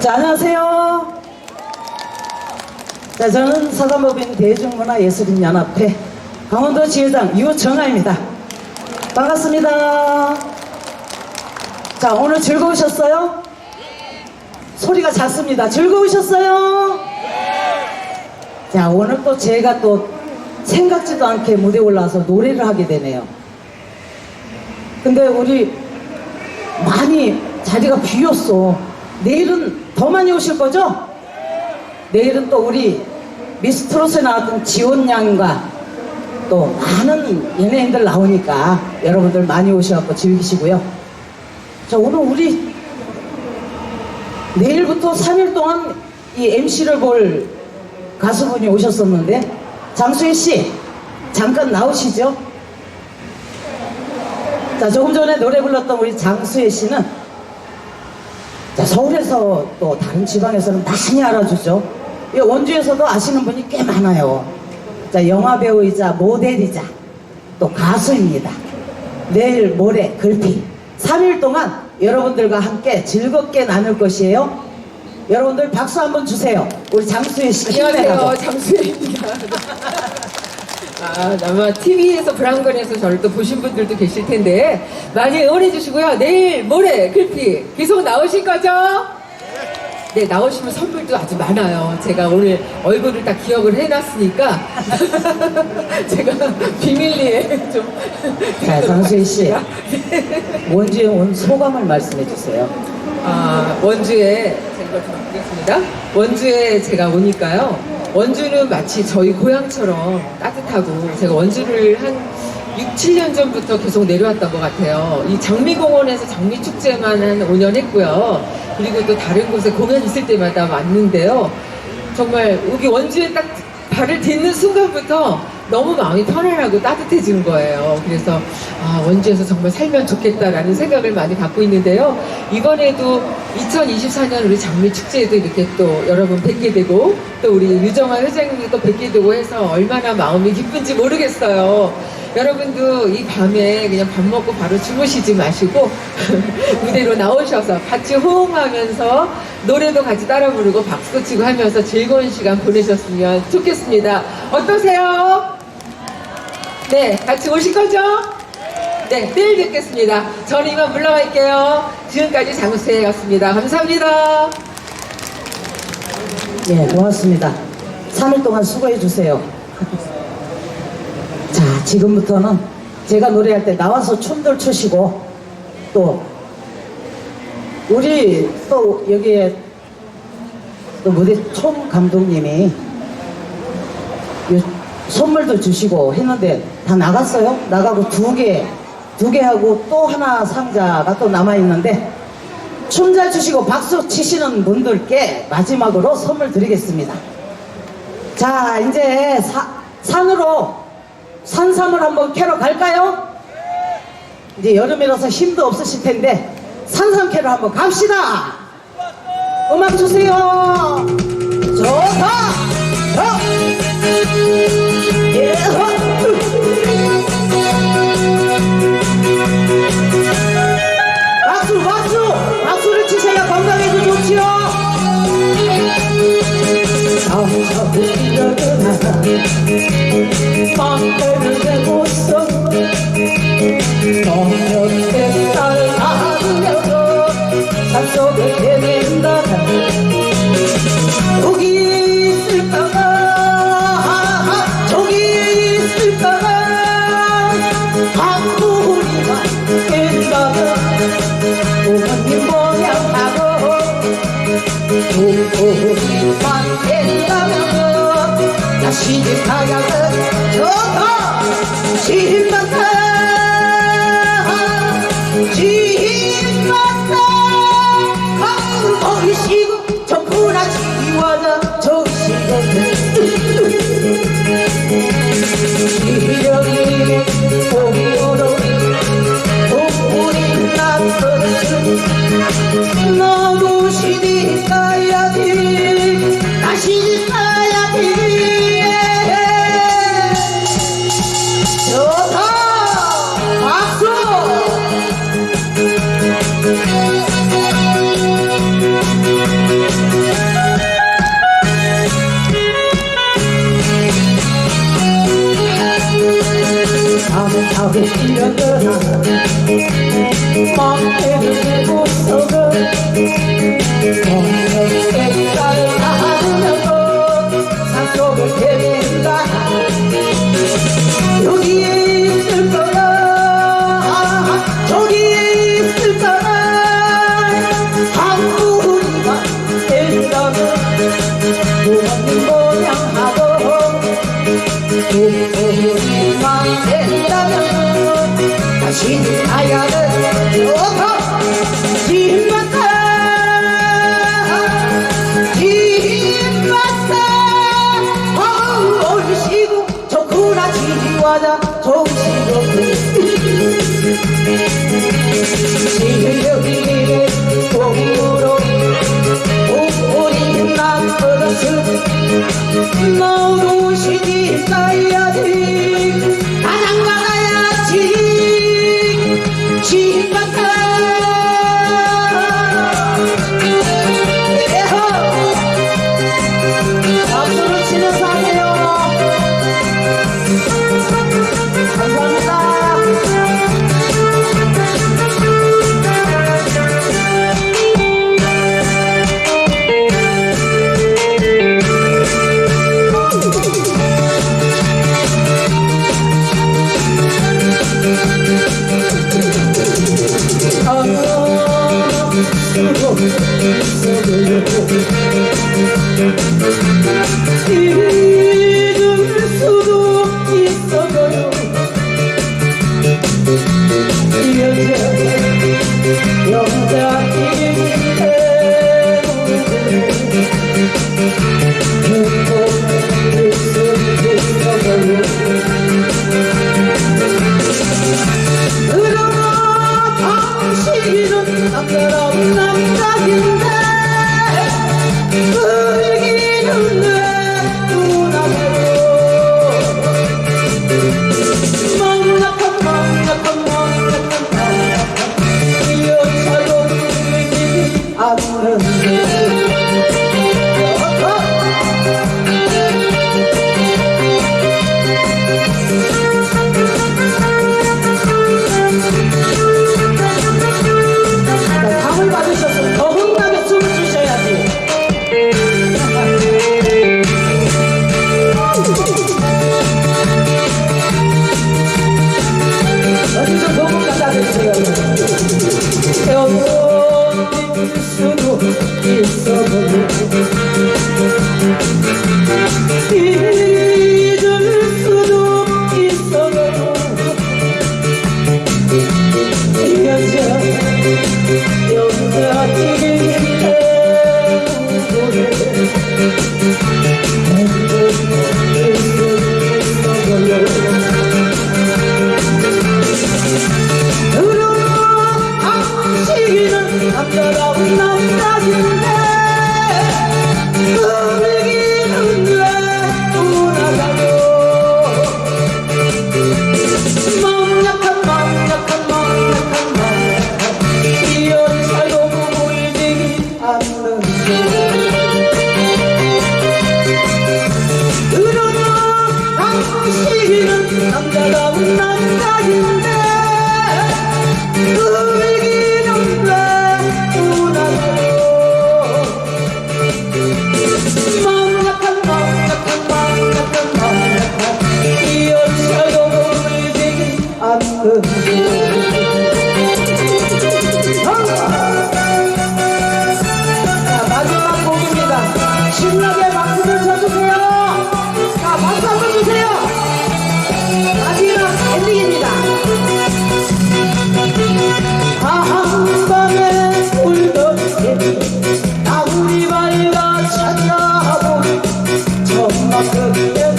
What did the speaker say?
자, 안녕하세요. 자, 저는 사단법인 대중문화예술인연합회 강원도 지회장 유정아입니다. 반갑습니다. 자, 오늘 즐거우셨어요? 소리가 작습니다. 즐거우셨어요? 자, 오늘 또 제가 또 생각지도 않게 무대에 올라와서 노래를 하게 되네요. 근데 우리 많이 자리가 비었어. 내일은 더 많이 오실 거죠? 내일은 또 우리 미스트롯에 나왔던 지원 양과 또 많은 연예인들 나오니까 여러분들 많이 오셔갖고 즐기시고요. 자, 오늘 우리 내일부터 3일 동안 이 MC를 볼 가수분이 오셨었는데 장수혜 씨 잠깐 나오시죠? 자, 조금 전에 노래 불렀던 우리 장수혜 씨는 자, 서울에서 또 다른 지방에서는 많이 알아주죠. 이 원주에서도 아시는 분이 꽤 많아요. 자, 영화배우이자 모델이자 또 가수입니다. 내일 모레 글피 3일 동안 여러분들과 함께 즐겁게 나눌 것이에요. 여러분들 박수 한번 주세요. 우리 장수혜 씨. 안녕하세요. 장수혜입니다. 아, 아마 TV에서 브라운관에서 저를 또 보신 분들도 계실 텐데 많이 응원해 주시고요. 내일 모레 글피 계속 나오실 거죠? 네, 나오시면 선물도 아주 많아요. 제가 오늘 얼굴을 다 기억을 해놨으니까 제가 비밀리에 좀 자, 장수혜 씨 원주에 온 소감을 말씀해 주세요. 아, 원주에 제가 좀 드리겠습니다. 원주에 제가 오니까요. 원주는 마치 저희 고향처럼 따뜻하고 제가 원주를 한 6, 7년 전부터 계속 내려왔던 것 같아요. 이 장미공원에서 장미축제만 한 5년 했고요. 그리고 또 다른 곳에 공연 있을 때마다 왔는데요. 정말 여기 원주에 딱 발을 딛는 순간부터 너무 마음이 편안하고 따뜻해지는 거예요. 그래서 아, 원주에서 정말 살면 좋겠다라는 생각을 많이 갖고 있는데요. 이번에도 2024년 우리 장미 축제에도 이렇게 또 여러분 뵙게 되고 또 우리 유정아 회장님도 또 뵙게 되고 해서 얼마나 마음이 기쁜지 모르겠어요. 여러분도 이 밤에 그냥 밥 먹고 바로 주무시지 마시고 무대로 나오셔서 같이 호응하면서 노래도 같이 따라 부르고 박수 치고 하면서 즐거운 시간 보내셨으면 좋겠습니다. 어떠세요? 네, 같이 오실 거죠? 네, 내일 뵙겠습니다. 저는 이만 물러갈게요. 지금까지 장수혜였습니다. 감사합니다. 예, 고맙습니다. 3일 동안 수고해 주세요. 자, 지금부터는 제가 노래할 때 나와서 춤들 추시고 또 우리 또 여기에 또 무대 총 감독님이 요 선물도 주시고 했는데 다 나갔어요? 나가고 두 개, 두 개 하고 또 하나 상자가 또 남아있는데 춤잘 추시고 박수 치시는 분들께 마지막으로 선물 드리겠습니다. 자, 이제 사- 산으로 산삼을 한번 캐러 갈까요? 이제 여름이라서 힘도 없으실 텐데 산삼 캐러 한번 갑시다. 음악 주세요. 좋다. 어. 예, 다면 다시 가야는 좋다 힘만다 내 마음에 따라 다시 가야 돼 믿을 수도 있어요 여자 여자인데 웃고 웃음이 있어요 그러나 당신은 남자라고 남자 남자다운 남자인데 Thank you.